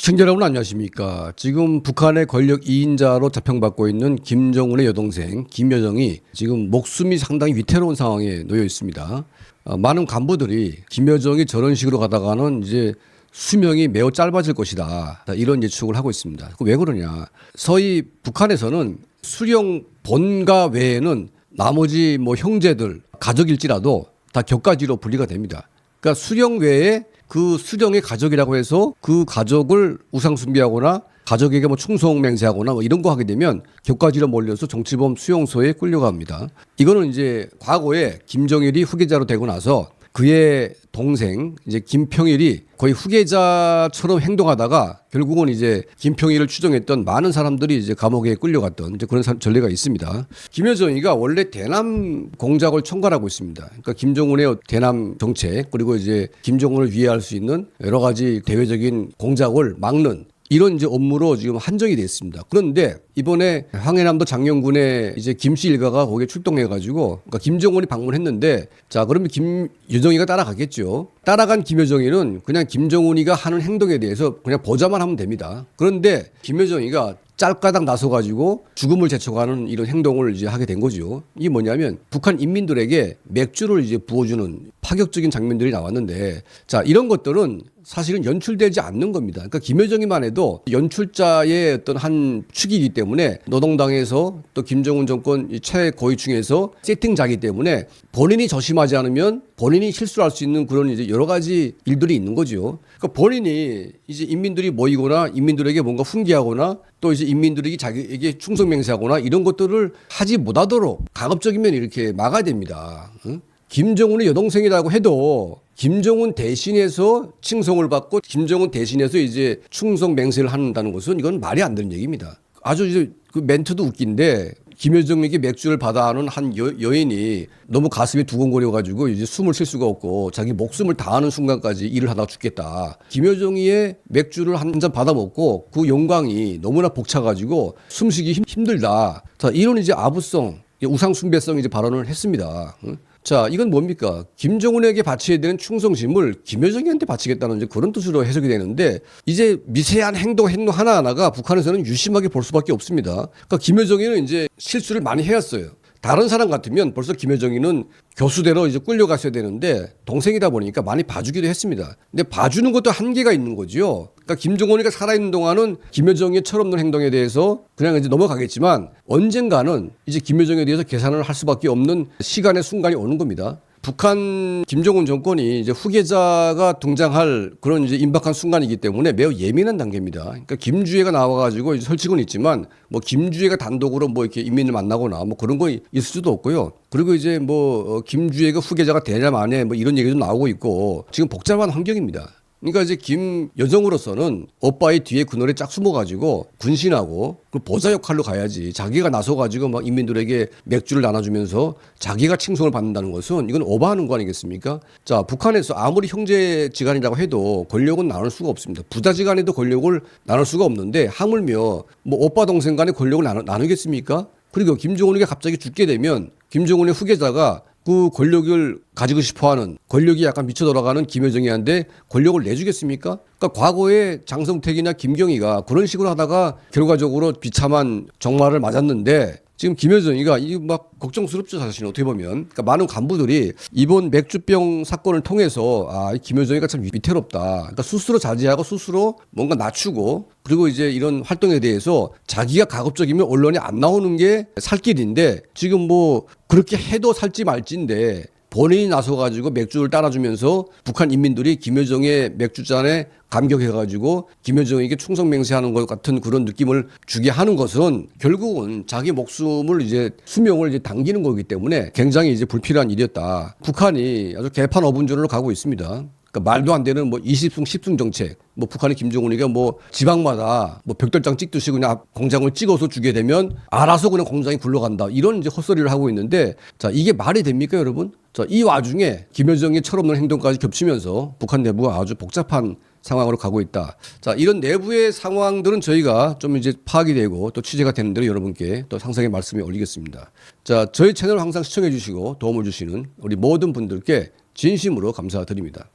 시청자 여러분 안녕하십니까. 지금 북한의 권력 2인자로 자평받고 있는 김정은의 여동생 김여정이 지금 목숨이 상당히 위태로운 상황에 놓여 있습니다. 어, 많은 간부들이 김여정이 저런 식으로 가다가는 이제 수명이 매우 짧아질 것이다. 이런 예측을 하고 있습니다. 그왜 그러냐. 서희 북한에서는 수령 본가 외에는 나머지 뭐 형제들, 가족일지라도 다 격가지로 분리가 됩니다. 그러니까 수령 외에 그 수령의 가족이라고 해서 그 가족을 우상 숭배하거나 가족에게 뭐 충성 맹세하거나 뭐 이런 거 하게 되면 격가지로 몰려서 정치범 수용소에 끌려갑니다. 이거는 이제 과거에 김정일이 후계자로 되고 나서 그의 동생 이제 김평일이 거의 후계자처럼 행동하다가 결국은 이제 김평일을 추종했던 많은 사람들이 이제 감옥에 끌려갔던 이제 그런 사- 전례가 있습니다. 김여정이가 원래 대남 공작을 총괄하고 있습니다. 그러니까 김정은의 대남 정책 그리고 이제 김정은을 위해할 수 있는 여러 가지 대외적인 공작을 막는 이런 이제 업무로 지금 한정이 돼 있습니다. 그런데 이번에 황해남도 장영군의 이제 김씨 일가가 거기에 출동해가지고 그러니까 김정은이 방문했는데 자 그러면 김여정이가 따라가겠죠. 따라간 김여정이는 그냥 김정은이가 하는 행동에 대해서 그냥 보자만 하면 됩니다. 그런데 김여정이가 짤까닥 나서가지고 죽음을 제쳐가는 이런 행동을 이제 하게 된 거죠. 이게 뭐냐면 북한 인민들에게 맥주를 이제 부어주는 파격적인 장면들이 나왔는데 자 이런 것들은 사실은 연출되지 않는 겁니다. 그러니까 김여정이만 해도 연출자의 어떤 한 축이기 때문에 노동당에서 또 김정은 정권 이 최고위층에서 세팅자기 때문에 본인이 저심하지 않으면 본인이 실수할 수 있는 그런 이제 여러 가지 일들이 있는 거죠. 그러니까 본인이 이제 인민들이 모이거나 인민들에게 뭔가 훈계하거나 또 이제 인민들에게 자기에게 충성 맹세하거나 이런 것들을 하지 못하도록 가급적이면 이렇게 막아야 됩니다. 응? 김정은의 여동생이라고 해도 김정은 대신해서 칭송을 받고 김정은 대신해서 이제 충성 맹세를 한다는 것은 이건 말이 안 되는 얘기입니다. 아주 이제 그 멘트도 웃긴데 김여정에게 맥주를 받아하는 한 여, 여인이 너무 가슴이 두근거려가지고 이제 숨을 쉴 수가 없고 자기 목숨을 다하는 순간까지 일을 하다가 죽겠다. 김여정이의 맥주를 한 잔 받아 먹고 그 영광이 너무나 벅차가지고 숨쉬기 힘, 힘들다. 자 이런 이제 아부성, 우상 숭배성 이제 발언을 했습니다. 응? 자, 이건 뭡니까? 김정은에게 바쳐야 되는 충성심을 김여정이한테 바치겠다는 그런 뜻으로 해석이 되는데 이제 미세한 행동, 행동 하나하나가 북한에서는 유심하게 볼 수밖에 없습니다. 그러니까 김여정이는 이제 실수를 많이 해왔어요. 다른 사람 같으면 벌써 김여정이는 교수대로 이제 끌려갔어야 되는데 동생이다 보니까 많이 봐주기도 했습니다. 근데 봐주는 것도 한계가 있는 거죠. 그러니까 김정은이가 살아있는 동안은 김여정의 철없는 행동에 대해서 그냥 이제 넘어가겠지만 언젠가는 이제 김여정에 대해서 계산을 할 수밖에 없는 시간의 순간이 오는 겁니다. 북한 김정은 정권이 이제 후계자가 등장할 그런 이제 임박한 순간이기 때문에 매우 예민한 단계입니다. 그러니까 김주애가 나와가지고 이제 설칙은 있지만 뭐 김주애가 단독으로 뭐 이렇게 인민을 만나거나 뭐 그런 거 있을 수도 없고요. 그리고 이제 뭐 어, 김주애가 후계자가 되냐 마냐 뭐 이런 얘기도 나오고 있고 지금 복잡한 환경입니다. 그러니까 이제 김여정으로서는 오빠의 뒤에 그늘에 짝 숨어가지고 군신하고 그 보좌 역할로 가야지 자기가 나서가지고 막 인민들에게 맥주를 나눠주면서 자기가 칭송을 받는다는 것은 이건 오버하는 거 아니겠습니까? 자 북한에서 아무리 형제지간이라고 해도 권력은 나눌 수가 없습니다. 부자지간에도 권력을 나눌 수가 없는데 하물며 뭐 오빠 동생 간의 권력을 나누, 나누겠습니까? 그리고 김정은이가 갑자기 죽게 되면 김정은의 후계자가 그 권력을 가지고 싶어하는 권력이 약간 미쳐 돌아가는 김여정이한테 권력을 내주겠습니까? 그러니까 과거에 장성택이나 김경희가 그런 식으로 하다가 결과적으로 비참한 정말을 맞았는데 지금 김여정이가 이게 막 걱정스럽죠 사실 어떻게 보면. 그러니까 많은 간부들이 이번 맥주병 사건을 통해서 아이 김여정이가 참 위태롭다. 그러니까 스스로 자제하고 스스로 뭔가 낮추고 그리고 이제 이런 활동에 대해서 자기가 가급적이면 언론에 안 나오는 게 살 길인데 지금 뭐 그렇게 해도 살지 말지인데 본인이 나서가지고 맥주를 따라주면서 북한 인민들이 김여정의 맥주잔에 감격해가지고 김여정에게 충성맹세하는 것 같은 그런 느낌을 주게 하는 것은 결국은 자기 목숨을 이제 수명을 이제 당기는 거기 때문에 굉장히 이제 불필요한 일이었다. 북한이 아주 개판 어분전으로 가고 있습니다. 그러니까 말도 안 되는 뭐 20승 10승 정책. 뭐 북한의 김정은이가 뭐 지방마다 뭐 벽돌장 찍듯이 그냥 공장을 찍어서 주게 되면 알아서 그냥 공장이 굴러간다. 이런 이제 헛소리를 하고 있는데 자, 이게 말이 됩니까, 여러분? 자, 이 와중에 김여정의 철없는 행동까지 겹치면서 북한 내부가 아주 복잡한 상황으로 가고 있다. 자, 이런 내부의 상황들은 저희가 좀 이제 파악이 되고 또 취재가 되는 대로 여러분께 또 상세하게 말씀을 올리겠습니다. 자, 저희 채널 항상 시청해 주시고 도움을 주시는 우리 모든 분들께 진심으로 감사드립니다.